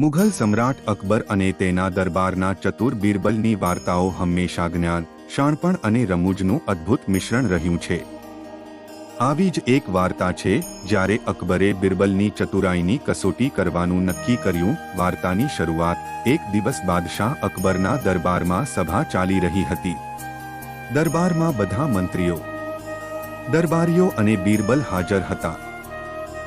મુઘલ સમ્રાટ અકબર અને તેના દરબારના ચતુર બિરબલની વાર્તાઓ હંમેશા જ્ઞાન, શાણપણ અને રમૂજનું અદ્ભુત મિશ્રણ રહ્યું છે. આવી જ એક વાર્તા છે, જ્યારે અકબરે બિરબલની ચતુરાઈની કસોટી કરવાનું નક્કી કર્યું, વાર્તાની શરૂઆત, એક દિવસ બાદશાહ અકબરના દરબારમાં સભા ચાલી રહી હતી. દરબારમાં બધા મંત્રીઓ, દરબારીઓ અને બિરબલ હાજર હતા.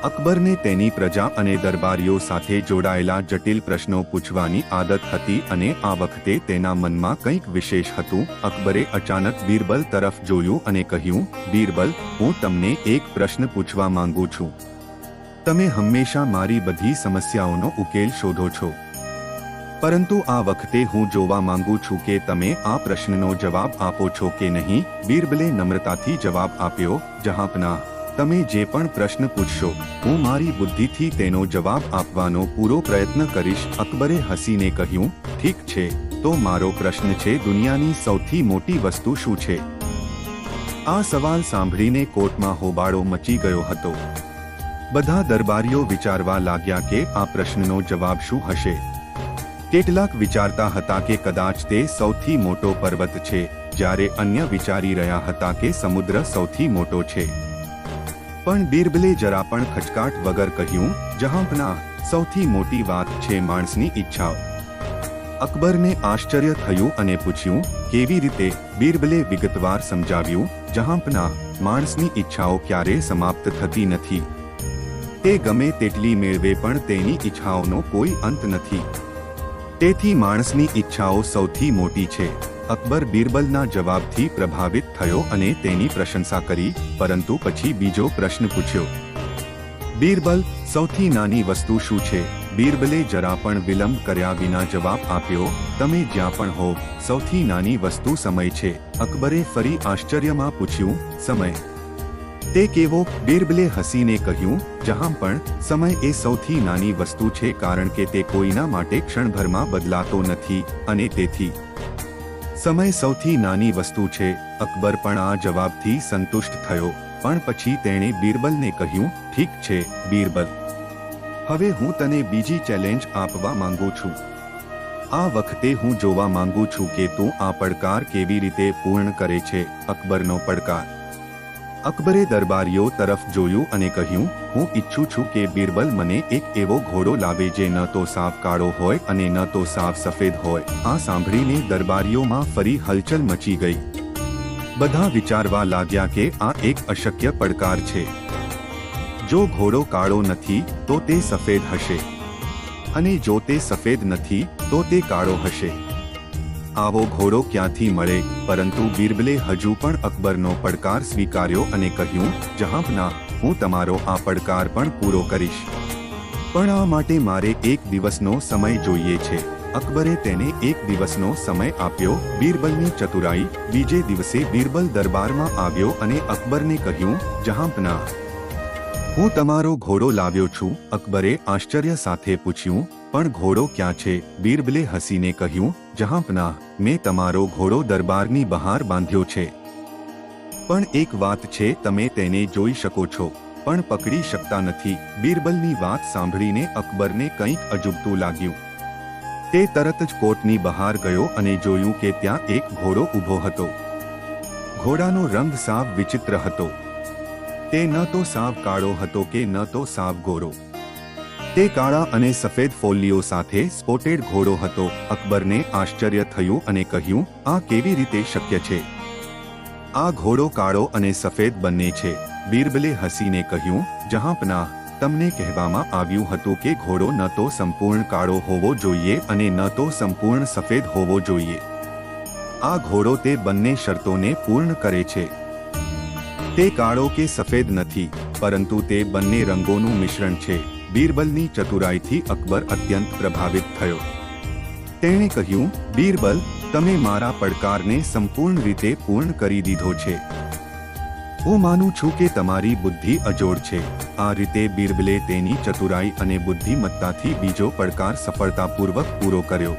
અકબરને તેની પ્રજા અને દરબારીઓ સાથે જોડાયેલા જટિલ પ્રશ્નો પૂછવાની આદત હતી અને આ વખતે તેના મનમાં કંઈક વિશેષ હતું. અકબરે અચાનક બીરબલ તરફ જોયું અને કહ્યું, બીરબલ, હું તમને એક પ્રશ્ન પૂછવા માંગુ છું. તમે હંમેશા મારી બધી સમસ્યાઓનો ઉકેલ શોધો છો. પરંતુ આ વખતે હું જોવા માંગુ છું કે તમે આ પ્રશ્નનો જવાબ આપો છો કે નહીં. બીરબલે નમ્રતાથી જવાબ આપ્યો, જહાંપના તમે જે પણ પ્રશ્ન પૂછશો, હું મારી બુદ્ધિથી તેનો જવાબ આપવાનો પૂરો પ્રયત્ન કરીશ. અકબરે હસીને કહ્યું, ઠીક છે, તો મારો પ્રશ્ન છે, દુનિયાની સૌથી મોટી વસ્તુ શું છે? આ સવાલ સાંભળીને કોર્ટમાં હોબાળો મચી ગયો હતો. બધા દરબારીઓ વિચારવા લાગ્યા કે આ પ્રશ્નનો જવાબ શું હશે? કેટલાક વિચારતા હતા કે કદાચ તે સૌથી મોટો પર્વત છે, જ્યારે અન્ય વિચારી રહ્યા હતા કે સમુદ્ર સૌથી મોટો છે. પણ બિરબલે જરા પણ ખચકાટ વગર કહ્યું જહાંપના સૌથી મોટી વાત છે માણસની ઈચ્છાઓ. અકબરને આશ્ચર્ય થયું અને પૂછ્યું, કેવી રીતે? બિરબલે વિગતવાર સમજાવ્યું જહાંપના માણસની ઈચ્છાઓ ક્યારે સમાપ્ત થતી નથી. તે ગમે તેટલી મેળવે પણ તેની ઈચ્છાઓનો કોઈ અંત નથી. તેથી માણસની ઈચ્છાઓ સૌથી મોટી છે. અકબર બિરબલના જવાબથી પ્રભાવિત થયો અને તેની પ્રશંસા કરી, પરંતુ પછી બીજો પ્રશ્ન પૂછ્યો. બિરબલ, સૌથી નાની વસ્તુ શું છે બિરબલે જરા પણ વિલંબ કર્યા વિના જવાબ આપ્યો, તમે જ્યાં પણ હો, સૌથી નાની વસ્તુ સમય છે અકબરે ફરી આશ્ચર્યમાં પૂછ્યું, સમય? તે કેવો બિરબલે હસીને કહ્યું, જહાં પણ સમય એ સૌથી નાની વસ્તુ છે કારણ કે તે કોઈના માટે ક્ષણભરમાં બદલાતો નથી અને તેથી સમય સૌથી નાની વસ્તુ છે. અકબર પણ આ જવાબથી સંતુષ્ટ થયો, પણ પછી તેણે બિરબલને કહ્યું, ઠીક છે, બિરબલ. હવે હું તને બીજી ચેલેન્જ આપવા માંગુ છું. આ વખતે હું જોવા માંગુ છું કે તું આ પડકાર કેવી રીતે પૂર્ણ કરે છે. અકબરનો પડકાર. અકબરે દરબારીઓ તરફ જોયું અને કહ્યું, હું ઈચ્છું છું કે બિરબલ મને એક એવો ઘોડો લાવે જે ન તો સાફ કાળો હોય અને ન તો સાફ સફેદ હોય. આ સાંભળીને દરબારીઓમાં ફરી હલચલ મચી ગઈ. બધા વિચારવા લાગ્યા કે આ એક અશક્ય પડકાર છે. જો ઘોડો કાળો નથી, તો તે સફેદ હશે. અને જો તે સફેદ નથી, તો તે કાળો હશે. આવો ઘોડો ક્યાંથી મળે? પરંતુ બિરબલે હજુ પણ અકબરનો પડકાર સ્વીકાર્યો અને કહ્યું જહાંપના હું તમારો આ પડકાર પણ પૂરો કરીશ. પણ આ માટે મારે એક દિવસનો સમય જોઈએ છે. અકબરે તેને એક દિવસનો સમય આપ્યો. બિરબલની ચતુરાઈ બીજે દિવસે બિરબલ દરબારમાં આવ્યો અને અકબરને કહ્યું જહાંપના હું તમારો ઘોડો લાવ્યો છું. અકબરે આશ્ચર્ય સાથે પૂછ્યું, પણ ઘોડો ક્યાં છે? બિરબલે હસીને કહ્યું જહાંપના મેં તમારો ઘોડો દરબારની બહાર બાંધ્યો છે. પણ એક વાત છે, તમે તેને જોઈ શકો છો, પણ પકડી શકતા નથી. બિરબલની વાત સાંભળીને અકબરને કંઈક અજુબતું લાગ્યું. તે તરત જ કોટની બહાર ગયો અને જોયું કે ત્યાં એક ઘોડો ઊભો હતો. ઘોડાનો રંગ સાવ વિચિત્ર હતો. તે ન તો સાવ કાળો હતો કે ન તો સાવ ગોરો. તે કાળા અને સફેદ ફોલ્લીઓ સાથે સ્પોટેડ ઘોડો હતો. અકબરને આશ્ચર્ય થયું અને કહ્યું, આ કેવી રીતે શક્ય છે? આ ઘોડો કાળો અને સફેદ બંને છે. બિરબલે હસીને કહ્યું જહાંપના તમને કહેવામાં આવ્યું હતું કે ઘોડો ન તો સંપૂર્ણ કાળો હોવો જોઈએ અને ન તો સંપૂર્ણ સફેદ હોવો જોઈએ. આ ઘોડો તે બંને શરતોને પૂર્ણ કરે છે. તે કાળો કે સફેદ નથી, પરંતુ તે બંને રંગોનું મિશ્રણ છે. બીરબલની ચતુરાઈથી અકબર અત્યંત પ્રભાવિત થયો. તેણે કહ્યું, બીરબલ, તમે મારા પડકારને સંપૂર્ણ રીતે પૂર્ણ કરી દીધો છે. હું માનું છું કે તમારી બુદ્ધિ અજોડ છે. આ રીતે બીરબલે તેની ચતુરાઈ અને બુદ્ધિમત્તાથી બીજો પડકાર સફળતાપૂર્વક પૂરો કર્યો.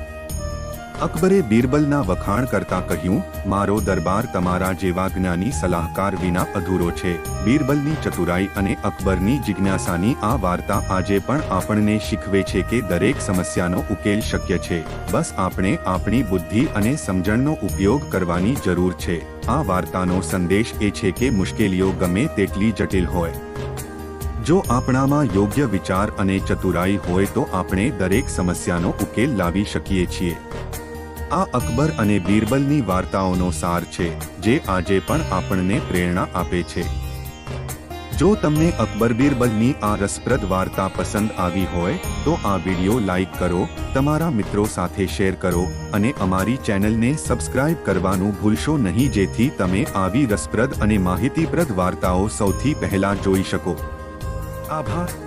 અકબરે બિરબલના વખાણ કરતા કહ્યું, મારો દરબાર તમારા જેવા જ્ઞાની સલાહકાર વિના અધૂરો છે. બિરબલની ચતુરાઈ અને અકબરની જિજ્ઞાસાની આ વાર્તા આજે પણ આપણને શીખવે છે કે દરેક સમસ્યાનો ઉકેલ શક્ય છે. બસ આપણે આપણી બુદ્ધિ અને સમજણનો ઉપયોગ કરવાની જરૂર છે. આ વાર્તાનો સંદેશ એ છે કે મુશ્કેલીઓ ગમે તેટલી જટિલ હોય. જો આપણામાં યોગ્ય વિચાર અને ચતુરાઈ હોય તો આપણે દરેક સમસ્યાનો ઉકેલ લાવી શકીએ છીએ. આ અકબર અને બીરબલની વાર્તાઓનો સાર છે, જે આજે પણ આપણને પ્રેરણા આપે છે. જો તમને અકબર બીરબલની આ રસપ્રદ વાર્તા પસંદ આવી હોય, તો આ વીડિયો લાઈક કરો, તમારા મિત્રો સાથે શેર કરો અને અમારી ચેનલને સબસ્ક્રાઇબ કરવાનું ભૂલશો નહીં, જેથી તમે આવી રસપ્રદ અને માહિતીપ્રદ વાર્તાઓ સૌથી પહેલા જોઈ શકો. આભાર.